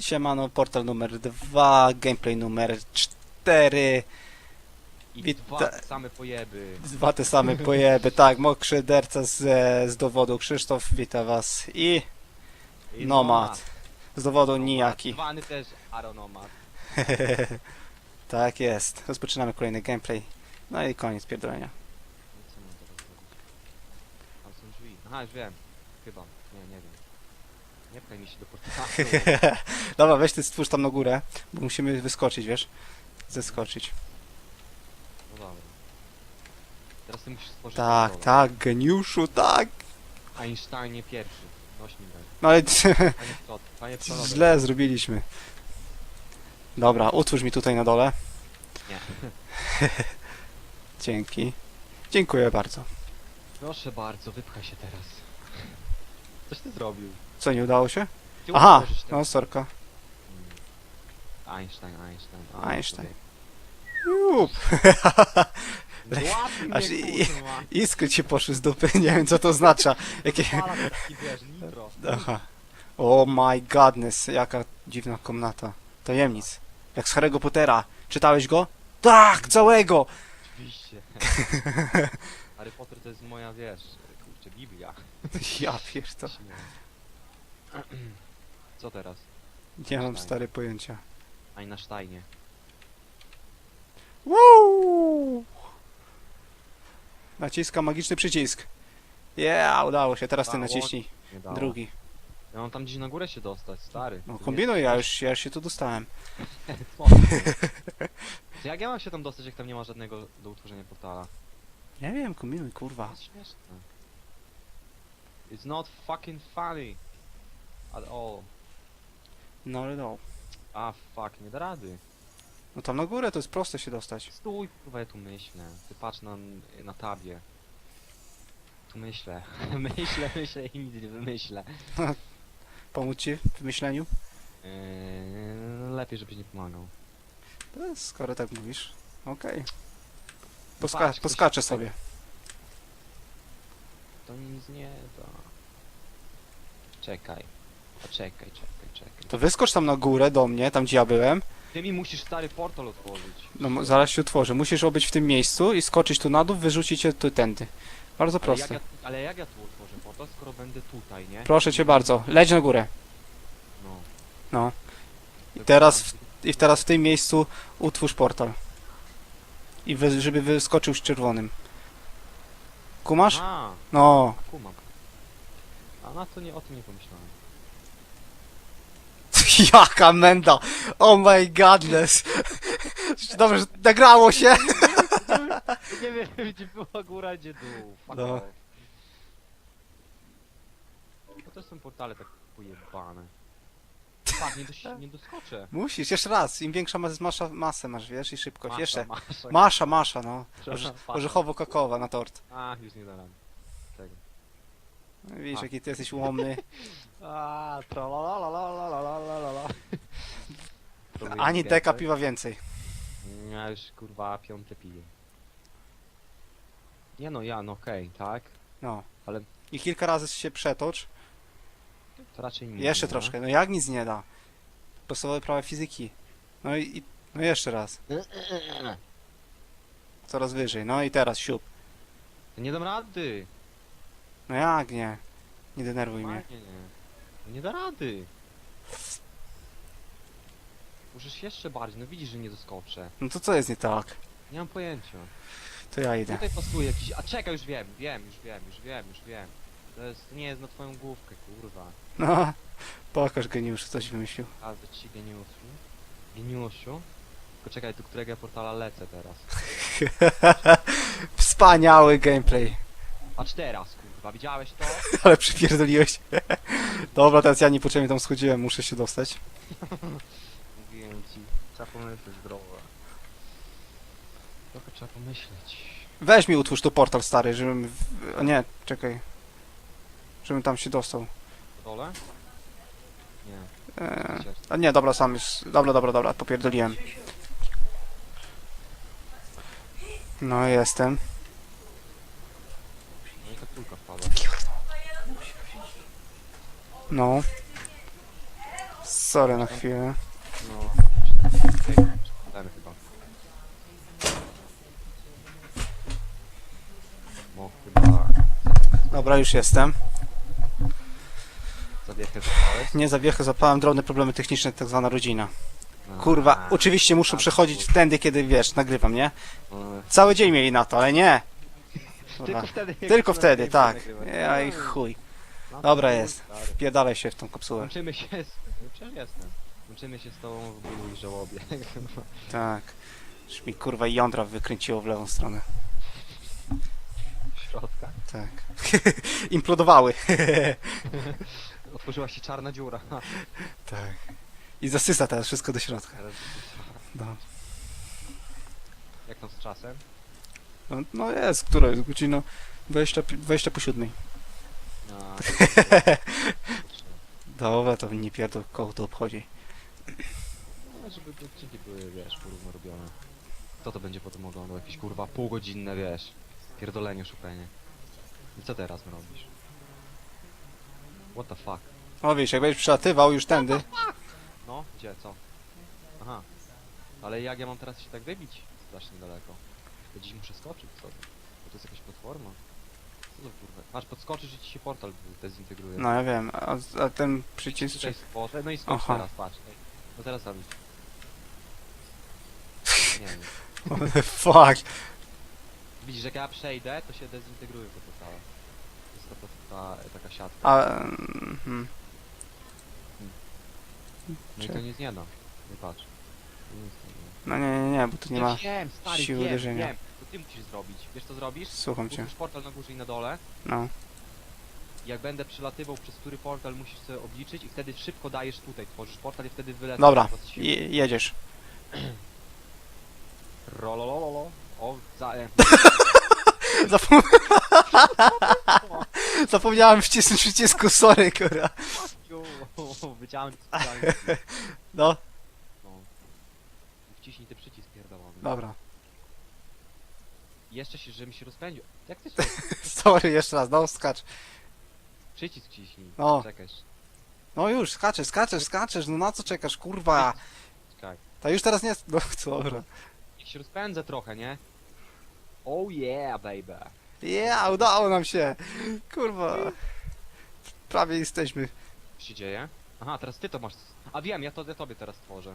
Siemano, portal numer 2, gameplay numer 4. I dwa same pojeby. Dwa te same pojeby, tak, mokrzy derca z, z dowodu Krzysztof, wita was i I Nomad, z dowodu nijaki. Zwany też Aronomad. tak jest, rozpoczynamy kolejny gameplay. No i koniec pierdolenia. No co mam teraz zrobić? Tam są drzwi. Aha, już wiem. Chyba. Nie, nie wiem. Nie pchaj mi się do portalu. Dobra, weź ty stwórz tam na górę, bo musimy wyskoczyć, wiesz? Zeskoczyć. No dobra. Teraz ty musisz stworzyć Tak, tak, geniuszu, tak! Einsteinie pierwszy. Noś mi. No ale Panie Plot. Panie Plot. źle zrobiliśmy. Dobra, utwórz mi tutaj na dole. Nie. Dzięki. Dziękuję bardzo. Proszę bardzo, wypchaj się teraz. Coś ty zrobił. Co, nie udało się? Ty Aha, ten- no sorka. Mm. Einstein, Einstein. Einstein. Jup. Aż mnie, i- kurwa. Iskry ci poszły z dupy, nie wiem co to oznacza. Jakie... Fala taki, wiesz, nitro. Aha. Oh my godness, jaka dziwna komnata. Tajemnic. Jak z Harry'ego Pottera. Czytałeś go? Tak, całego! Oczywiście. Harry Potter to jest moja, wiesz, kurczę, Biblia. Ja pierdolę. Co teraz? Nie mam stare pojęcia. Einsteinie. Woo! Naciska magiczny przycisk. Yeah, udało się. Teraz ty naciśnij. Nie dało. Drugi. Ja mam tam gdzieś na górę się dostać, stary. No Ty kombinuj, ja już, ja już się tu dostałem. nie- Słabo. To Jak ja mam się tam dostać, jak tam nie ma żadnego do utworzenia portala? Nie wiem, kombinuj, kurwa. To jest śmieszne. It's not fucking funny. At all. No ale no. A fuck, nie da rady. No tam na górę to jest proste się dostać. Stój, kurwa, ja tu myślę. Ty patrz na, na tabie. Tu myślę. myślę, myślę i nic nie wymyślę. Pomóc ci w wymyśleniu? Eee, lepiej, żebyś nie pomagał. To skoro tak mówisz. Okej. Poska Patrz, ktoś- poskaczę sobie. To nic nie da. Czekaj. Poczekaj, czekaj, czekaj. To wyskocz tam na górę do mnie, tam gdzie ja byłem. Ty mi musisz stary portal otworzyć. No mo- zaraz się otworzę. Musisz obyć w tym miejscu i skoczyć tu na dół, wyrzucić cię tu tędy. Bardzo Ale jak, proste. ja, ale jak ja tu otworzę portal, skoro będę tutaj, nie? Proszę cię bardzo, leć na górę. No. No. I teraz w, i teraz w tym miejscu utwórz portal. I wy, żeby wyskoczył z czerwonym. Kumasz? A, No. kumam. A na to nie, o tym nie pomyślałem. Jaka menda! Oh my godness! Dobrze, że nagrało się! Nie wiem, gdzie była góra, gdzie dół. No. off. No Bo są portale tak pojebane. Nie, dos nie doskoczę. Musisz, jeszcze raz. Im większa mas- masę masz, wiesz, i szybkość. Masza, Jeszcze. masza. Masza, masza, no. Przepraszam, Orze- Orzechowo-kokowa na tort. A, już nie dałem. Tego. No, Widzisz, A. jaki ty jesteś ułomny. A, ani deka piwa więcej. Ja już kurwa piąte piję. Nie no, ja no okej, tak? No. Ale- I kilka razy się przetocz. To raczej nie. Jeszcze no. troszkę. No jak nic nie da? Podstawowe prawa fizyki. No i, i no jeszcze raz. Coraz wyżej. No i teraz siup. To nie dam rady. No jak nie? Nie denerwuj mnie. Nie, nie. No nie da rady. Możesz jeszcze bardziej, no widzisz, że nie doskoczę. No to co jest nie tak? Nie mam pojęcia. To ja idę. Tutaj pasuje jakiś... A czekaj, już wiem, wiem, już wiem, już wiem, już wiem. To jest, nie jest na twoją główkę, kurwa. No. Pokaż geniusz, coś wymyślił. Pokażę ci geniuszu. Geniuszu. Tylko czekaj, do którego ja portala lecę teraz. Wspaniały gameplay. Patrz teraz, kurwa, widziałeś to? Ale przypierdoliłeś. Dobra, teraz ja niepotrzebnie tam schodziłem, muszę się dostać. Trzeba pomyśleć zdrowo. Trochę trzeba pomyśleć. Weź mi utwórz tu portal stary, żebym... W... O nie, czekaj. Żebym tam się dostał. Dole? Nie. Eee, a nie, dobra, sam już... Dobra, dobra, dobra, popierdoliłem. No, jestem. No i ta kulka wpadła. No. Sorry na chwilę. Ten chyba. Chyba Dobra, już jestem. zawiechę zapałeś. Nie zawiechy, zapałem drobne problemy techniczne, tak zwana rodzina. No. Kurwa, oczywiście muszą tak, przechodzić wtędy, kiedy wiesz, nagrywam, nie? no. Cały dzień mieli na to, ale nie. Kurwa. Tylko wtedy. jak Tylko się wtedy, nagrywa, tak. Ja i chuj. no, Dobra jest. stary. Wpierdalaj się w tą kapsułę. Łączymy się z... No przecież jestem. Łączymy się z tobą w bólu i żałobie. Tak. Już mi kurwa jądra wykręciło w lewą stronę. Środka. Tak. Implodowały. Otworzyła się czarna dziura. tak. I zasysa teraz wszystko do środka. No, Jak tam z czasem? no, no jest, która jest godzina 20, pi- 20 po 7. A, Dobra, to nie pierdol, koło to obchodzi. No, żeby te odcinki były, wiesz, porówno robione. Kto to będzie potem oglądał? Jakieś kurwa półgodzinne, wiesz, pierdolenie, szukanie. I co teraz robisz? What the fuck? O wiesz, jak będziesz przelatywał już tędy. No, gdzie, co? Aha. Ale jak ja mam teraz się tak wybić strasznie daleko? Gdzieś muszę skoczyć, co to? Bo to jest jakaś platforma. Co to kurwa? Masz podskoczyć, że ci się portal dezintegruje. No ja wiem, a, a ten przycisk... Tutaj no i skocz Aha. teraz, patrz. No teraz tam. Nie wiem. Fuck. Widzisz, jak ja przejdę, to się dezintegruje to portale. To jest ta, ta, ta, taka siatka. A... mhm. No i to nic nie da. Nie patrz. Nic nie da. No nie, nie, nie, bo tu nie ma... Wiem, stary, siły wiem, uderzenia. wiem. To ty musisz zrobić. Wiesz co zrobisz? Słucham cię. Portal na górze i na dole. No. Jak będę przelatywał przez który portal musisz sobie obliczyć i wtedy szybko dajesz tutaj, tworzysz portal i wtedy wylecę. Dobra, je, jedziesz. Rololololo. O, za... E. Zapom... Zapomniałem wcisnąć przycisku, sorry, kurwa. Wyciąłem specjalnie. No, No. Wciśnij ten przycisk pierdolony. dobra. Jeszcze się, żebym się rozpędził. Jak ty się... Sorry, jeszcze raz, no skacz. Przycisk wciśnij. No. Czekaj. No już, skaczesz, skaczesz, skaczesz, no na co czekasz, kurwa? Czekaj. Ta już teraz nie... No, dobra. Niech się rozpędzę trochę, nie? Oh yeah, baby. Yeah, udało nam się. Kurwa. Prawie jesteśmy. Co się dzieje? Aha, teraz ty to masz... A wiem, ja to ja tobie teraz tworzę.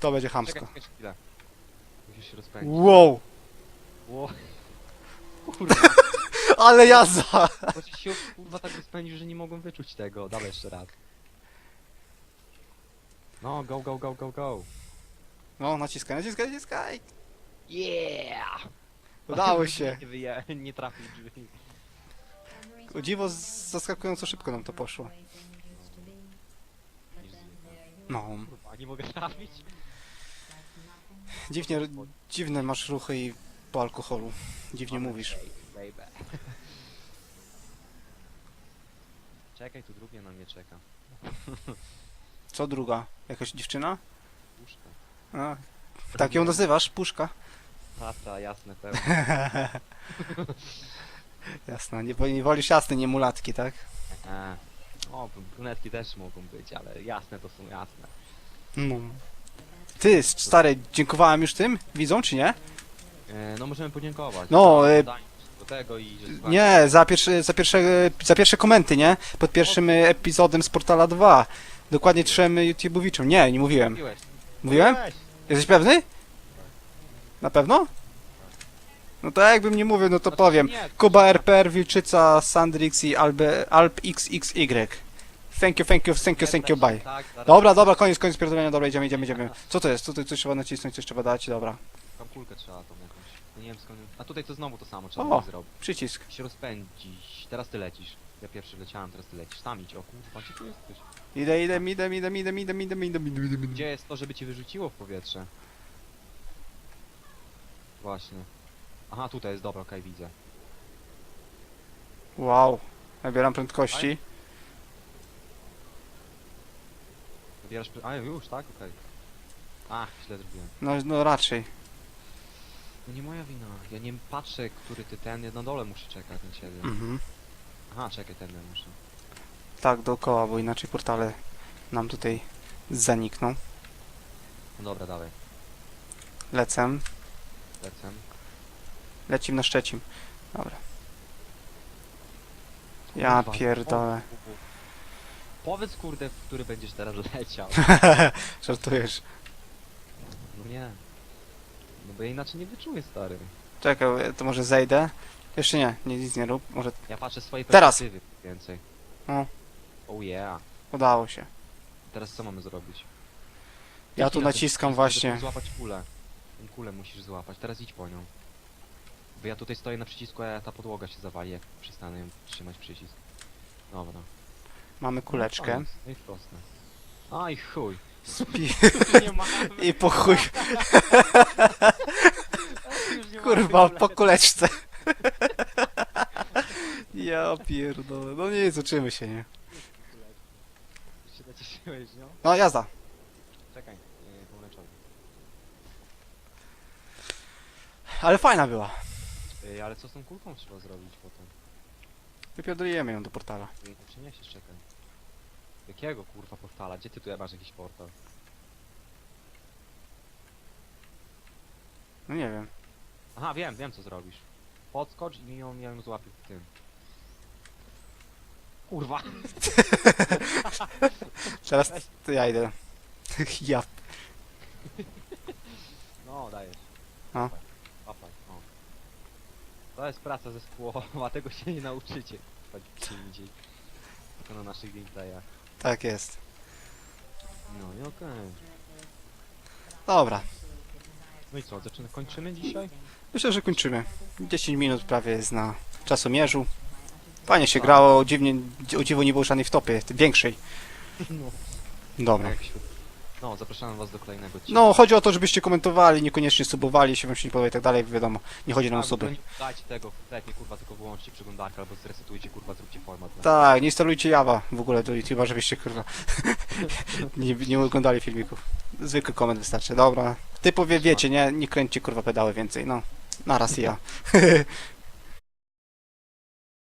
To będzie Czekaj, chamsko. czekaj chwilę. Musisz się rozpędzić. Wow, Ło. Kurwa, ale jazda! bo ci się kurwa tak rozpędził, że nie mogłem wyczuć tego. Dawaj jeszcze raz. No, go, go, go, go, go. No, naciskaj, naciskaj, naciskaj. Yeah! Udało się. Nie, wyje, nie trafił drzwi. O dziwo, zaskakująco szybko nam to poszło. No, Kurwa, nie mogę trafić. dziwnie, dziwne masz ruchy i po alkoholu. Dziwnie mówisz. Baby. Czekaj, tu drugie na mnie czeka. Co druga? Jakaś dziewczyna? Puszka. A, tak ją nazywasz? Puszka? Tata, jasne, pełne. Jasne, nie, nie wolisz jasne, nie mulatki, tak? A, o, brunetki też mogą być, ale jasne to są jasne. No. Ty, stary, dziękowałem już tym widzom, czy nie? E, no możemy podziękować. No, Za e, tego i Nie, za pierwsze, za pierwsze, za pierwsze komenty, nie? Pod pierwszym epizodem z Portala 2. Dokładnie trzem YouTube'owiczom. Nie, nie mówiłem. Mówiłeś. Mówiłem? Jesteś pewny? Na pewno? No to jakbym nie mówił, no to Znaczy, powiem. nie, Kuba RPR, Wilczyca, Sandrix i Albe, Alp XXY. Thank you, thank you, thank you, thank you, bye. Tak, zaraz Dobra, dobra, koniec, koniec pierdolenia, dobra, idziemy, idziemy, idziemy. Co to jest? Tutaj coś trzeba nacisnąć, coś trzeba dać, dobra. Tam kulkę trzeba tą jakąś. Nie wiem skąd. A tutaj to znowu to samo trzeba O. było zrobić. Przycisk. Się rozpędzić. Teraz ty lecisz. Ja pierwszy leciałem, teraz ty lecisz. Tam idź, o kurwa, gdzie ty jesteś? Idę, idę, idę, idę, idę, idę, idę, idę, idę, idę, idę. Gdzie jest to, żeby cię wyrzuciło w powietrze? Właśnie. Aha, tutaj jest, dobra, okej, widzę. Wow. Nabieram prędkości. Wybierasz... przy- A, już, tak? Okej. Ach, źle zrobiłem. No, no raczej. No nie moja wina. Ja nie patrzę, który ty ten, ja na dole muszę czekać na ciebie. Mhm. Aha, czekaj, ten muszę. Tak, dookoła, bo inaczej portale nam tutaj zanikną. No dobra, dawaj. Lecę. Lecę. Lecim na Szczecin. Dobra. Ja Kurwa, pierdolę. Powiedz kurde, w który będziesz teraz leciał. Żartujesz. No nie. No bo ja inaczej nie wyczuję, stary. Czekaj, to może zejdę. Jeszcze nie, nie nic nie rób. Może Ja patrzę z swojej Teraz. perspektywy więcej. No. Oh yeah. udało się. Teraz co mamy zrobić? Ja Idź tu na ten naciskam przycisk, właśnie. żeby Złapać kulę. Tą kulę musisz złapać. Teraz idź po nią. Bo ja tutaj stoję na przycisku, a ta podłoga się zawali, jak przestanę ją trzymać przycisk. Dobra. Mamy kuleczkę. No i proste. A i chuj. Spi nie i po chuj, Już nie kurwa, po kuleczce. Ja pierdolę. No nic, uczymy się, nie? Się nacieszyłeś nią? No jazda. Czekaj, nie, pomarańczowy. Ale fajna była. Ej, ale co z tą kulką trzeba zrobić potem? Wypierdolujemy ją do portala. Ty ją przyniesiesz, czekaj. Jakiego kurwa portala? Gdzie ty tu masz jakiś portal? No nie wiem. Aha, wiem, wiem co zrobisz. Podskocz i mi ją, ja ją złapię w tym. Kurwa! Teraz to ja idę. Ja. No, dajesz. No. Łapaj. To jest praca zespołowa, tego się nie nauczycie. Chodź gdzie indziej. Tylko na naszych gameplayach. Tak jest. No i okej. Dobra. No i co, zaczyna, kończymy dzisiaj? Myślę, że kończymy. 10 minut prawie jest na czasomierzu. Fajnie się grało, dziwnie, o dziwo nie było żadnej wtopy, większej. No. Dobra. Jak się... No, zapraszamy was do kolejnego odcinka. No, chodzi o to, żebyście komentowali, niekoniecznie subowali, jeśli wam się nie podoba i tak dalej, wiadomo, nie chodzi nam o Tak, nie dajcie tego, tak nie kurwa, tylko wyłączcie przeglądarkę albo zresetujcie kurwa, zróbcie format. na- Tak, nie instalujcie Java w ogóle do YouTube'a, żebyście kurwa nie, nie oglądali filmików. Zwykły koment wystarczy. Dobra. Typowie wiecie, nie, nie kręćcie kurwa pedały więcej, no. Naraz i ja.